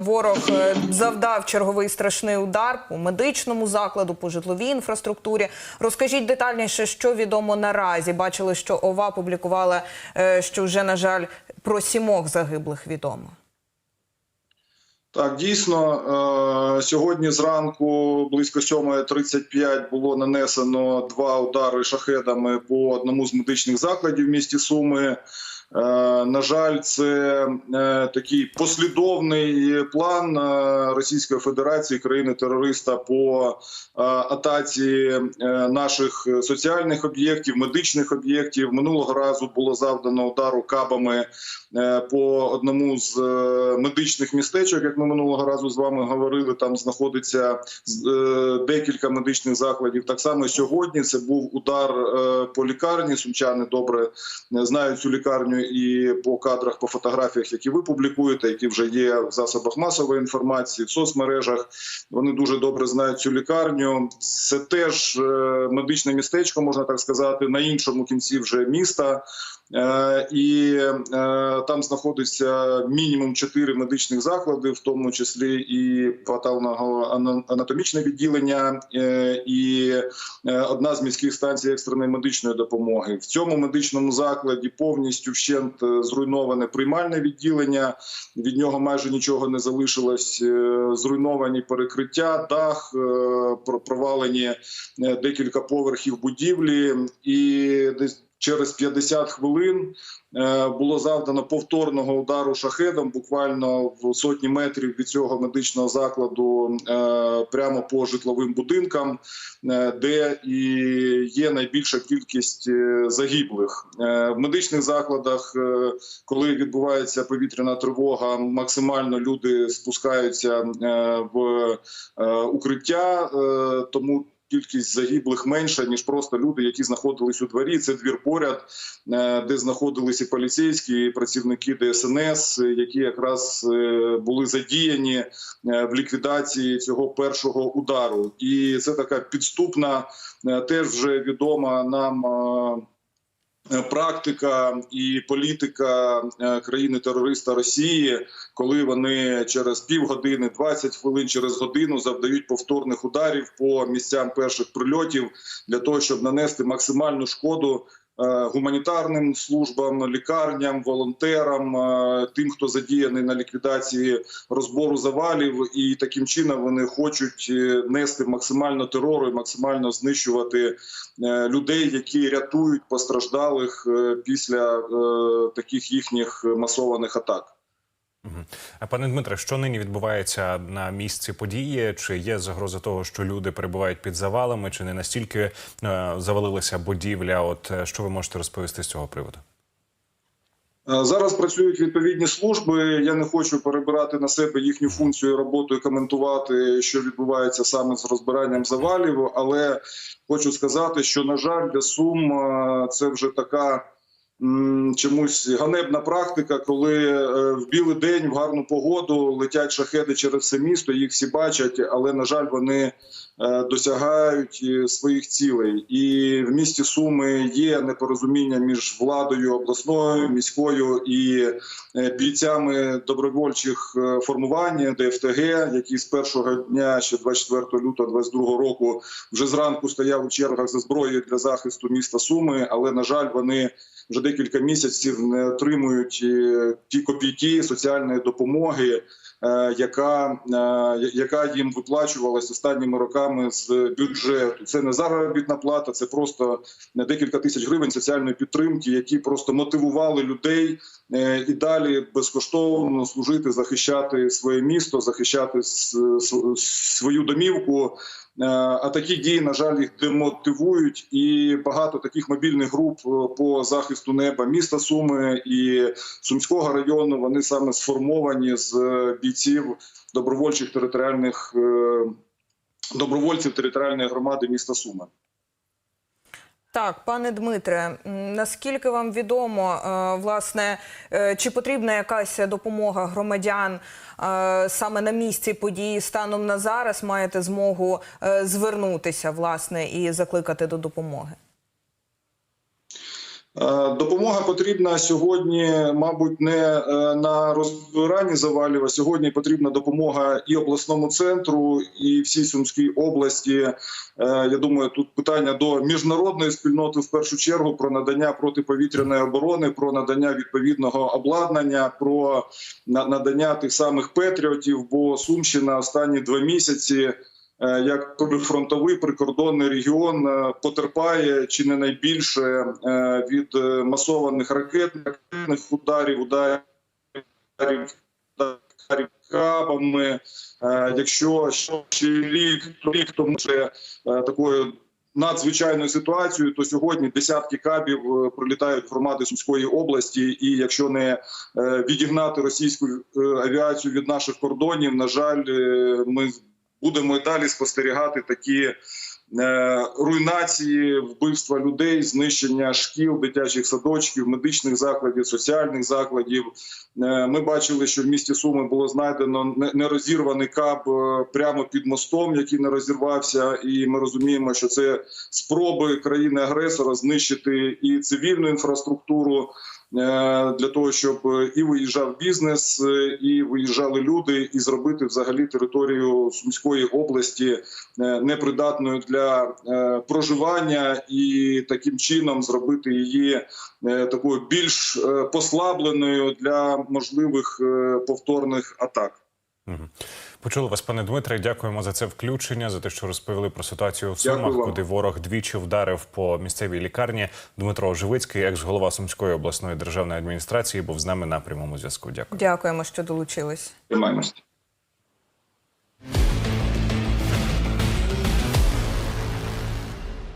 Ворог е, завдав черговий страшний удар по медичному закладу, по житловій інфраструктурі. Розкажіть детальніше, що відомо наразі. Бачили, що ОВА публікувала, е, що вже на жаль про сімох загиблих відомо. Так, дійсно, е, сьогодні зранку близько 7.35 було нанесено два удари шахедами по одному з медичних закладів в місті Суми. Е, На жаль, це е, такий послідовний план е, Російської Федерації, країни-терориста по атаці наших соціальних об'єктів, медичних об'єктів. Минулого разу було завдано удару кабами по одному з медичних містечок, як ми минулого разу з вами говорили. Там знаходиться декілька медичних закладів. Так само сьогодні це був удар по лікарні. Сумчани добре знають цю лікарню і по кадрах, по фотографіях, які ви публікуєте, які вже є в засобах масової інформації, в соцмережах. Вони дуже добре знають цю лікарню. Це теж е, медичне містечко, можна так сказати, на іншому кінці вже міста. Е, І е, там знаходиться мінімум чотири медичних заклади, в тому числі і патологоанатомічне відділення, е, і одна з міських станцій екстреної медичної допомоги. В цьому медичному закладі повністю вщент зруйноване приймальне відділення. Від нього майже нічого не залишилось. Зруйновані перекриття, дах, про- провалені декілька поверхів будівлі, і десь через 50 хвилин е, було завдано повторного удару шахедом, буквально в сотні метрів від цього медичного закладу, е, прямо по житловим будинкам, е, де і є найбільша кількість загиблих в медичних закладах. Коли відбувається повітряна тривога, максимально люди спускаються в укриття, тому. Кількість загиблих менша ніж просто люди, які знаходились у дворі. Це двір поряд, е, де знаходилися і поліцейські і працівники ДСНС, які якраз е, були задіяні е, в ліквідації цього першого удару. І це така підступна, теж вже відома нам. Е, Практика і політика е, країни-терориста Росії, коли вони через півгодини, 20 хвилин, через годину завдають повторних ударів по місцям перших прильотів для того, щоб нанести максимальну шкоду гуманітарним службам, лікарням, волонтерам, е, тим, хто задіяний на ліквідації розбору завалів, і таким чином вони хочуть е, нести максимально терору і максимально знищувати е, людей, які рятують постраждалих е, після е, таких їхніх масованих атак. Пане Дмитре, що нині відбувається на місці події? Чи є загроза того, що люди перебувають під завалами, чи не настільки е, завалилася будівля? От е, що ви можете розповісти з цього приводу? Е, Зараз працюють відповідні служби. Я не хочу перебирати на себе їхню функцію роботу і коментувати, що відбувається саме з розбиранням завалів. Але хочу сказати, що на жаль, для сум це вже така. Чомусь ганебна практика, коли е, в білий день в гарну погоду летять шахеди через все місто. Їх всі бачать, але на жаль, вони досягають е, своїх цілей. І в місті Суми є непорозуміння між владою обласною, міською і е, бійцями добровольчих е, формувань ДФТГ, які з першого дня, ще 24 лютого 22 року, вже зранку стояв у чергах за зброєю для захисту міста Суми. Але на жаль, вони вже декілька місяців не отримують е, ті копійки соціальної допомоги, е, яка, е, яка їм виплачувалась останніми роками з бюджету. Це не заробітна плата, це просто декілька тисяч гривень соціальної підтримки, які просто мотивували людей е, і далі безкоштовно служити, захищати своє місто, захищати свою домівку. Е, А такі дії, на жаль, їх демотивують, і багато таких мобільних груп е, по захисту неба міста Суми і Сумського району. Вони саме сформовані з е, бійців добровольчих територіальних добровольців територіальної громади міста Суми. Так, пане Дмитре, наскільки вам відомо, е, власне, е, чи потрібна якась допомога громадян е, саме на місці події станом на зараз? Маєте змогу звернутися власне і закликати до допомоги? Е, Допомога потрібна сьогодні, мабуть, не е, на розбиранні завалів, а сьогодні потрібна допомога і обласному центру, і всій Сумській області. Е, Я думаю, тут питання до міжнародної спільноти в першу чергу про надання протиповітряної оборони, про надання відповідного обладнання, про надання тих самих петріотів. Бо Сумщина останні два місяці як прифронтовий прикордонний регіон е, потерпає чи не найбільше е, від е, масованих ракетних ударів, ударів кабами. Е, Якщо ще рік рік тому ще е, такою надзвичайною ситуацією, то сьогодні десятки кабів е, прилітають в громади Сумської області, і якщо не е, відігнати російську е, авіацію від наших кордонів, на жаль, е, ми будемо і далі спостерігати такі е, руйнації, вбивства людей, знищення шкіл, дитячих садочків, медичних закладів, соціальних закладів. Е, Ми бачили, що в місті Суми було знайдено не- нерозірваний каб е, прямо під мостом, який не розірвався, і ми розуміємо, що це спроби країни-агресора знищити і цивільну інфраструктуру. Е, Для того щоб е, і виїжджав бізнес, е, і виїжджали люди, і зробити взагалі територію Сумської області непридатною для проживання, і таким чином зробити її такою більш послабленою для можливих повторних атак. Почули вас, пане Дмитре. Дякуємо за це включення, за те, що розповіли про ситуацію в Сумах, куди ворог двічі вдарив по місцевій лікарні. Дмитро Живицький, екс-голова Сумської обласної державної адміністрації, був з нами на прямому зв'язку. Дякую. Дякуємо, що долучились. Тримаємось.